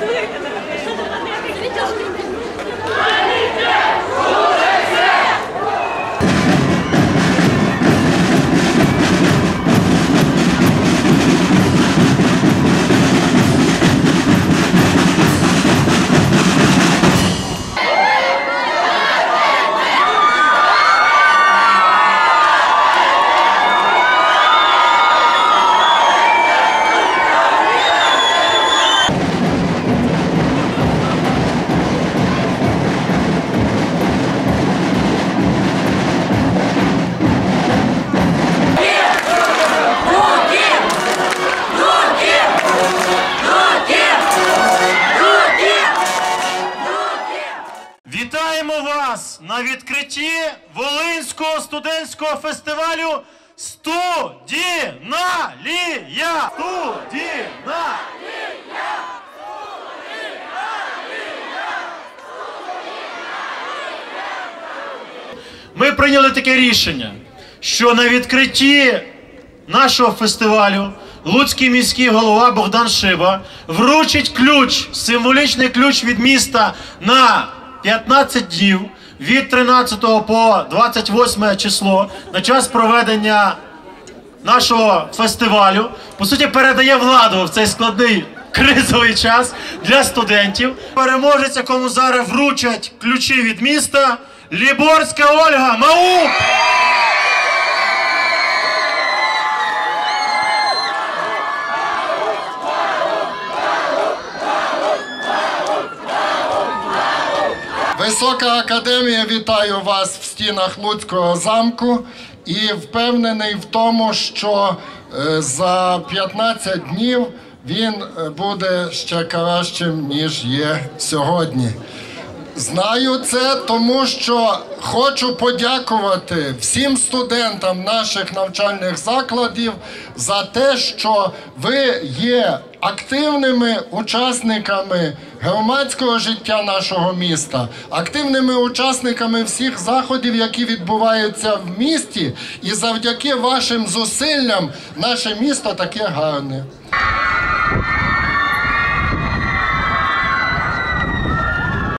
Що на відкритті Волинського студентського фестивалю Студіналія! Студіналія! Ми прийняли таке рішення, що на відкритті нашого фестивалю Луцький міський голова Богдан Шиба вручить ключ, символічний ключ від міста на 15 днів від 13 по 28 число на час проведення нашого фестивалю. По суті, передає владу в цей складний кризовий час для студентів. Переможець, якому зараз вручать ключі від міста. Ліборська Ольга Маук! Висока академія вітаю вас в стінах Луцького замку і впевнений в тому, що е, за 15 днів він е, буде ще кращим, ніж є сьогодні. Знаю це, тому що хочу подякувати всім студентам наших навчальних закладів за те, що ви є активними учасниками громадського життя нашого міста, активними учасниками всіх заходів, які відбуваються в місті, і завдяки вашим зусиллям наше місто таке гарне.